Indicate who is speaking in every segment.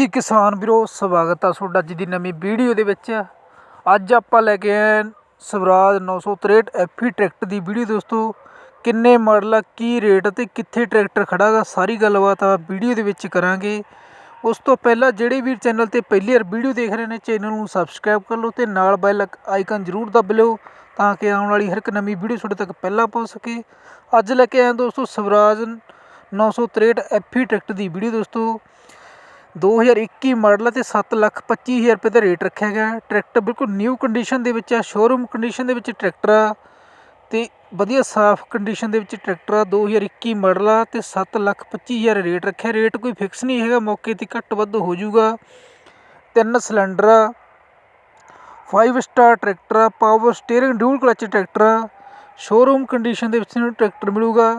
Speaker 1: ਹਾਂਜੀ ਕਿਸਾਨ ਵੀਰੋ, ਸਵਾਗਤ ਆ ਤੁਹਾਡਾ ਅੱਜ ਦੀ ਨਵੀਂ ਵੀਡੀਓ ਦੇ ਵਿੱਚ। ਅੱਜ ਆਪਾਂ ਲੈ ਕੇ ਆਏ ਹਾਂ ਸਵਰਾਜ 963 ਐਫੀ ਟਰੈਕਟਰ ਦੀ ਵੀਡੀਓ। ਦੋਸਤੋ, ਕਿੰਨੇ ਮਾਡਲ ਆ, ਕੀ ਰੇਟ ਤੇ ਕਿੱਥੇ ਟਰੈਕਟਰ ਖੜਾ ਗਾ, ਸਾਰੀ ਗੱਲਬਾਤ ਆ ਵੀਡੀਓ ਦੇ ਵਿੱਚ ਕਰਾਂਗੇ। ਉਸ ਤੋਂ ਪਹਿਲਾਂ ਜਿਹੜੇ ਵੀ ਚੈਨਲ ਤੇ ਪਹਿਲੀ ਵਾਰ ਵੀਡੀਓ ਦੇਖ ਰਹੇ ਨੇ, ਚੈਨਲ ਨੂੰ ਸਬਸਕ੍ਰਾਈਬ ਕਰ ਲਓ ਤੇ ਨਾਲ ਬੈਲ ਆਈਕਨ ਜ਼ਰੂਰ ਦਬ ਲਿਓ ਤਾਂ ਕਿ ਆਉਣ ਵਾਲੀ ਹਰ ਇੱਕ ਨਵੀਂ ਵੀਡੀਓ ਤੁਹਾਡੇ ਤੱਕ ਪਹਿਲਾਂ ਪਹੁੰਚ ਸਕੇ। ਅੱਜ ਲੈ ਕੇ ਆਏ ਦੋਸਤੋ, ਸਵਰਾਜ 963 ਐਫੀ ਟਰੈਕਟਰ ਦੀ ਵੀਡੀਓ। ਦੋਸਤੋ 2021 ਮਾਡਲ ਅਤੇ ਸੱਤ ਲੱਖ ਪੱਚੀ ਹਜ਼ਾਰ ਰੁਪਏ ਦਾ ਰੇਟ ਰੱਖਿਆ ਗਿਆ। ਟਰੈਕਟਰ ਬਿਲਕੁਲ ਨਿਊ ਕੰਡੀਸ਼ਨ ਦੇ ਵਿੱਚ ਆ ਸ਼ੋਰੂਮ ਕੰਡੀਸ਼ਨ ਦੇ ਵਿੱਚ ਟਰੈਕਟਰ ਆ ਅਤੇ ਵਧੀਆ ਸਾਫ਼ ਕੰਡੀਸ਼ਨ ਦੇ ਵਿੱਚ ਟਰੈਕਟਰ ਆ 2021 ਮਾਡਲ ਆ ਅਤੇ ਸੱਤ ਲੱਖ ਪੱਚੀ ਹਜ਼ਾਰ ਰੇਟ ਰੱਖਿਆ। ਰੇਟ ਕੋਈ ਫਿਕਸ ਨਹੀਂ ਹੈਗਾ, ਮੌਕੇ ਤੇ ਘੱਟ ਵੱਧ ਹੋ ਜਾਊਗਾ। ਤਿੰਨ ਸਿਲੰਡਰ ਆ ਫਾਈਵ ਸਟਾਰ ਟਰੈਕਟਰ ਆ power steering dual clutch tractor ਆ ਸ਼ੋਰੂਮ ਕੰਡੀਸ਼ਨ ਦੇ ਵਿੱਚ ਨੂੰ ਟਰੈਕਟਰ ਮਿਲੂਗਾ।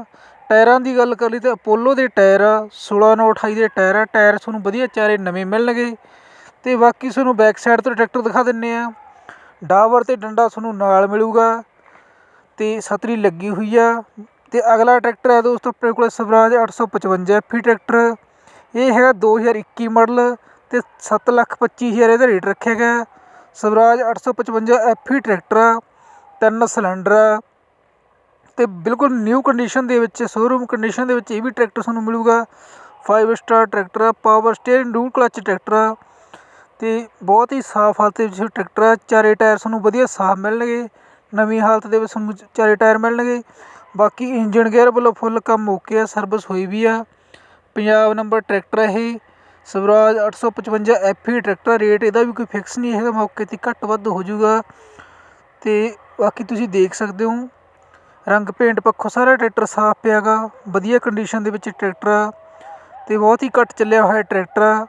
Speaker 1: ਟਾਇਰਾਂ ਦੀ ਗੱਲ ਕਰ ਲਈ ਤਾਂ ਅਪੋਲੋ ਦੇ ਟਾਇਰ ਆ 16 ਨੌ 28 ਦੇ ਟਾਇਰ ਆ, ਟਾਇਰ ਤੁਹਾਨੂੰ ਵਧੀਆ ਚਾਰੇ ਨਵੇਂ ਮਿਲਣਗੇ। ਅਤੇ ਬਾਕੀ ਤੁਹਾਨੂੰ ਬੈਕ ਸਾਈਡ ਤੋਂ ਟਰੈਕਟਰ ਦਿਖਾ ਦਿੰਦੇ ਹਾਂ ਡਾਵਰ ਅਤੇ ਡੰਡਾ ਤੁਹਾਨੂੰ ਨਾਲ ਮਿਲੂਗਾ। ਅਤੇ ਸਤਰੀ ਲੱਗੀ ਹੋਈ ਆ। ਅਤੇ ਅਗਲਾ ਟਰੈਕਟਰ ਹੈ ਦੋਸਤੋ, ਆਪਣੇ ਕੋਲ ਸਵਰਾਜ 855 ਐਫੀ ਟਰੈਕਟਰ ਇਹ ਹੈਗਾ 2021 ਮਾਡਲ ਅਤੇ ਸੱਤ ਲੱਖ ਪੱਚੀ ਹਜ਼ਾਰ ਇਹਦਾ ਰੇਟ ਰੱਖਿਆ ਗਿਆ। ਸਵਰਾਜ 855 ਐਫੀ ਟਰੈਕਟਰ ਆ, ਤਿੰਨ ਸਿਲੰਡਰ ਆ। ਤੇ ਬਿਲਕੁਲ ਨਿਊ ਕੰਡੀਸ਼ਨ ਦੇ ਵਿੱਚ ਸ਼ੋਰੂਮ ਕੰਡੀਸ਼ਨ ਦੇ ਵਿੱਚ ਇਹ ਵੀ ਟਰੈਕਟਰ ਤੁਹਾਨੂੰ ਮਿਲੂਗਾ। 5 ਸਟਾਰ ਟਰੈਕਟਰ ਆ power steering dual clutch tractor ਆ। ਤੇ ਬਹੁਤ ਹੀ ਸਾਫ਼ ਹਾਲਤ ਦੇ ਵਿੱਚ ਟਰੈਕਟਰ ਆ, ਚਾਰੇ ਟਾਇਰ ਤੁਹਾਨੂੰ ਵਧੀਆ ਸਾਫ਼ ਮਿਲਣਗੇ। ਨਵੀਂ ਹਾਲਤ ਦੇ ਵਿੱਚ ਤੁਹਾਨੂੰ ਚਾਰੇ ਟਾਇਰ ਮਿਲਣਗੇ। ਬਾਕੀ ਇੰਜਨ ਗੇਅਰ ਵੱਲੋਂ ਫੁੱਲ ਕੰਮ ਓਕੇ ਆ ਸਰਵਿਸ ਹੋਈ ਵੀ ਆ। ਪੰਜਾਬ ਨੰਬਰ ਟਰੈਕਟਰ ਇਹ। ਸਵਰਾਜ 855 ਐਫੀ ਟਰੈਕਟਰ ਰੇਟ ਇਹਦਾ ਵੀ ਕੋਈ ਫਿਕਸ ਨਹੀਂ ਹੈਗਾ, ਮੌਕੇ ਤੇ ਘੱਟ ਵੱਧ ਹੋ ਜਾਊਗਾ ਤੇ ਬਾਕੀ ਤੁਸੀਂ ਦੇਖ ਸਕਦੇ ਹੋ। ਰੰਗ ਪੇਂਟ ਪੱਖੋਂ ਸਾਰਾ ਟਰੈਕਟਰ ਸਾਫ਼ ਪਿਆਗਾ, ਵਧੀਆ ਕੰਡੀਸ਼ਨ ਦੇ ਵਿੱਚ ਟਰੈਕਟਰ ਆ ਅਤੇ ਬਹੁਤ ਹੀ ਘੱਟ ਚੱਲਿਆ ਹੋਇਆ ਟਰੈਕਟਰ ਆ।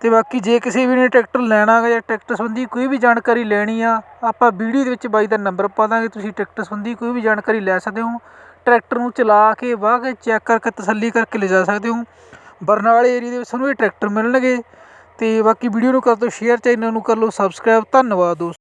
Speaker 1: ਤੇ ਬਾਕੀ ਜੇ ਕਿਸੇ ਵੀ ਨੇ ਟਰੈਕਟਰ ਲੈਣਾ ਗਾ ਜਾਂ ਟਰੈਕਟਰ ਸੰਬੰਧੀ ਕੋਈ ਵੀ ਜਾਣਕਾਰੀ ਲੈਣੀ ਆ, ਆਪਾਂ ਵੀਡੀਓ ਦੇ ਵਿੱਚ ਬਾਈ ਦਾ ਨੰਬਰ ਪਾ ਦਾਂਗੇ, ਤੁਸੀਂ ਟਰੈਕਟਰ ਸੰਬੰਧੀ ਕੋਈ ਵੀ ਜਾਣਕਾਰੀ ਲੈ ਸਕਦੇ ਹੋ। ਟਰੈਕਟਰ ਨੂੰ ਚਲਾ ਕੇ, ਵਾਹ ਕੇ ਚੈੱਕ ਕਰਕੇ, ਤਸੱਲੀ ਕਰਕੇ ਲਿਜਾ ਸਕਦੇ ਹੋ। ਬਰਨਾਲੇ ਏਰੀਆ ਦੇ ਵਿੱਚ ਤੁਹਾਨੂੰ ਇਹ ਟਰੈਕਟਰ ਮਿਲਣਗੇ। ਅਤੇ ਬਾਕੀ ਵੀਡੀਓ ਨੂੰ ਕਰ ਦਿਓ ਸ਼ੇਅਰ ਚੈਨਲ ਨੂੰ ਕਰ ਲਓ ਸਬਸਕ੍ਰਾਈਬ ਧੰਨਵਾਦ ਦੋਸਤੋ।